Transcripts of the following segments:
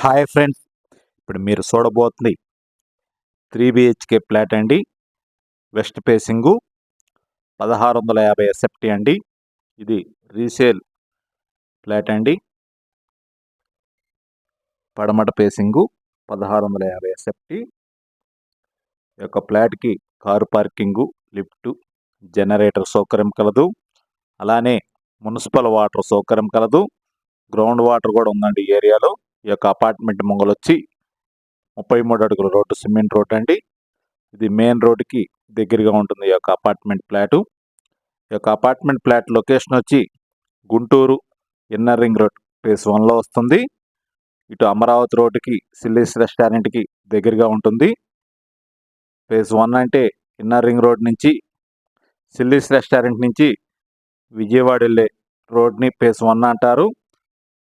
Hi friends ఇప్పుడు మీరు చూడబోతుంది త్రీ బిహెచ్కే ఫ్లాట్ అండి. వెస్ట్ ఫేసింగు పదహారు వందల యాభై ఎస్ఎఫ్టీ అండి. ఇది రీసేల్ ఫ్లాట్ అండి. పడమట ఫేసింగు పదహారు వందల యాభై ఎస్ఎఫ్టీ ఈ యొక్క ఫ్లాట్కి కారు పార్కింగు లిఫ్ట్ జనరేటర్ సౌకర్యం కలదు. అలానే మున్సిపల్ వాటర్ సౌకర్యం కలదు. గ్రౌండ్ వాటర్ కూడా ఉందండి ఏరియాలో. ఈ యొక్క అపార్ట్మెంట్ ముంగలు వచ్చి ముప్పై మూడు అడుగుల రోడ్డు సిమెంట్ రోడ్ అండి. ఇది మెయిన్ రోడ్డుకి దగ్గరగా ఉంటుంది ఈ యొక్క అపార్ట్మెంట్ ఫ్లాటు ఈ యొక్క అపార్ట్మెంట్ ఫ్లాట్ లొకేషన్ వచ్చి Guntur inner ring road phase వన్లో వస్తుంది. ఇటు అమరావతి రోడ్డుకి సిల్లీస్ రెస్టారెంట్కి దగ్గరగా ఉంటుంది. ఫేజ్ వన్ అంటే ఇన్నర్ రింగ్ రోడ్ నుంచి సిల్లీస్ రెస్టారెంట్ నుంచి విజయవాడ వెళ్ళే రోడ్ని ఫేజ్ వన్ అంటారు.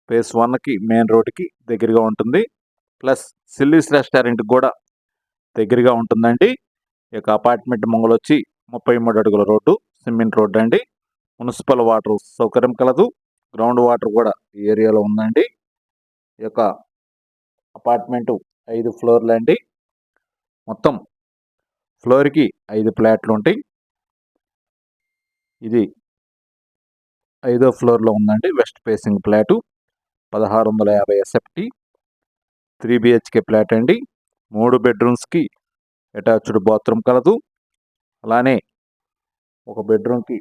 ఫేస్ వన్కి మెయిన్ రోడ్కి దగ్గరగా ఉంటుంది. ప్లస్ సిల్లీస్ రెస్టారెంట్కి కూడా దగ్గరగా ఉంటుందండి. ఈ యొక్క అపార్ట్మెంట్ మొంగలు వచ్చి ముప్పై మూడు అడుగుల రోడ్డు సిమెంట్ రోడ్డు అండి. మున్సిపల్ వాటర్ సౌకర్యం కలదు. గ్రౌండ్ వాటర్ కూడా ఈ ఏరియాలో ఉందండి. ఈ యొక్క అపార్ట్మెంటు ఐదు ఫ్లోర్లు అండి. మొత్తం ఫ్లోర్కి ఐదు ఫ్లాట్లు ఉంటాయి. ఇది ఐదో ఫ్లోర్లో ఉందండి. West facing flat. పదహారు వందల యాభై ఎస్ఎఫ్టీ త్రీ బిహెచ్కే ఫ్లాట్ అండి. మూడు బెడ్రూమ్స్కి అటాచ్డ్ బాత్రూమ్ కలదు. అలానే ఒక బెడ్రూమ్కి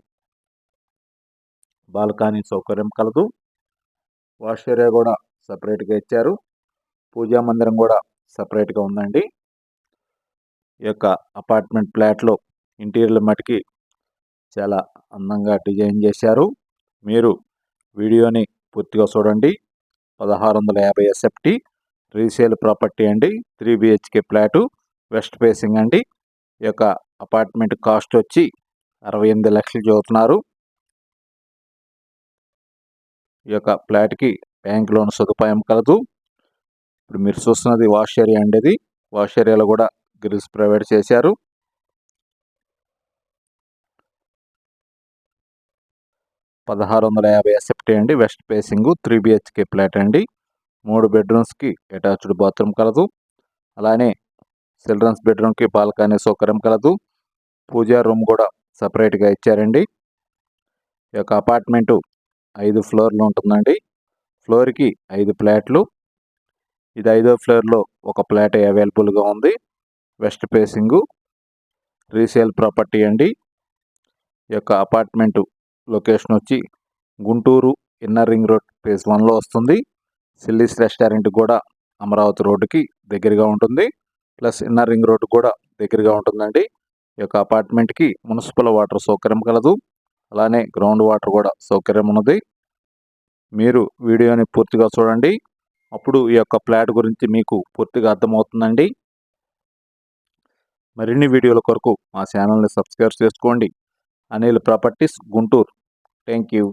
బాల్కనీ సౌకర్యం కలదు. వాష్ ఏరియా కూడా సపరేట్గా ఇచ్చారు. పూజా మందిరం కూడా సపరేట్గా ఉందండి. ఈ యొక్క అపార్ట్మెంట్ ఫ్లాట్లో ఇంటీరియర్ మటుకి చాలా అందంగా డిజైన్ చేశారు. మీరు వీడియోని పూర్తిగా చూడండి. పదహారు వందల యాభై ఎస్ఎఫ్టీ రీసేల్ ప్రాపర్టీ అండి. Three BHK flat west facing అండి. ఈ యొక్క అపార్ట్మెంట్ కాస్ట్ వచ్చి అరవై ఎనిమిది లక్షలు చదువుతున్నారు. ఈ యొక్క ఫ్లాట్కి బ్యాంక్ లోన్ సదుపాయం కలదు. ఇప్పుడు మీరు చూస్తున్నది వాష్ ఏరియా అండి ఇది. వాష్ ఏరియాలో కూడా గ్రిల్స్ ప్రొవైడ్ చేశారు. పదహారు వందల యాభై ఎస్ఎఫ్టీ అండి west facing three BHK flat అండి. మూడు బెడ్రూమ్స్కి అటాచ్డ్ బాత్రూమ్ కలదు. అలానే చిల్డ్రన్స్ బెడ్రూమ్కి బాల్కనీ సౌకర్యం కలదు. పూజా రూమ్ కూడా సపరేట్గా ఇచ్చారండి. ఈ యొక్క అపార్ట్మెంటు ఐదు ఫ్లోర్లు ఉంటుందండి. ఫ్లోర్కి ఐదు ఫ్లాట్లు ఇది ఐదో ఫ్లోర్లో ఒక ఫ్లాట్ అవైలబుల్గా ఉంది. వెస్ట్ ఫేసింగు రీసేల్ ప్రాపర్టీ అండి. ఈ యొక్క అపార్ట్మెంటు లొకేషన్ వచ్చి Guntur inner ring road phase వన్లో వస్తుంది. సిల్లీస్ రెస్టారెంట్ కూడా అమరావతి రోడ్డుకి దగ్గరగా ఉంటుంది. ప్లస్ ఇన్నర్ రింగ్ రోడ్డు కూడా దగ్గరగా ఉంటుందండి. ఈ యొక్క అపార్ట్మెంట్కి మున్సిపల్ వాటర్ సౌకర్యం కలదు. అలానే గ్రౌండ్ వాటర్ కూడా సౌకర్యం ఉన్నది. మీరు వీడియోని పూర్తిగా చూడండి. అప్పుడు ఈ యొక్క ఫ్లాట్ గురించి మీకు పూర్తిగా అర్థమవుతుందండి. మరిన్ని వీడియోల కొరకు మా ఛానల్ని సబ్స్క్రైబ్ చేసుకోండి. Anil properties Guntur. Thank you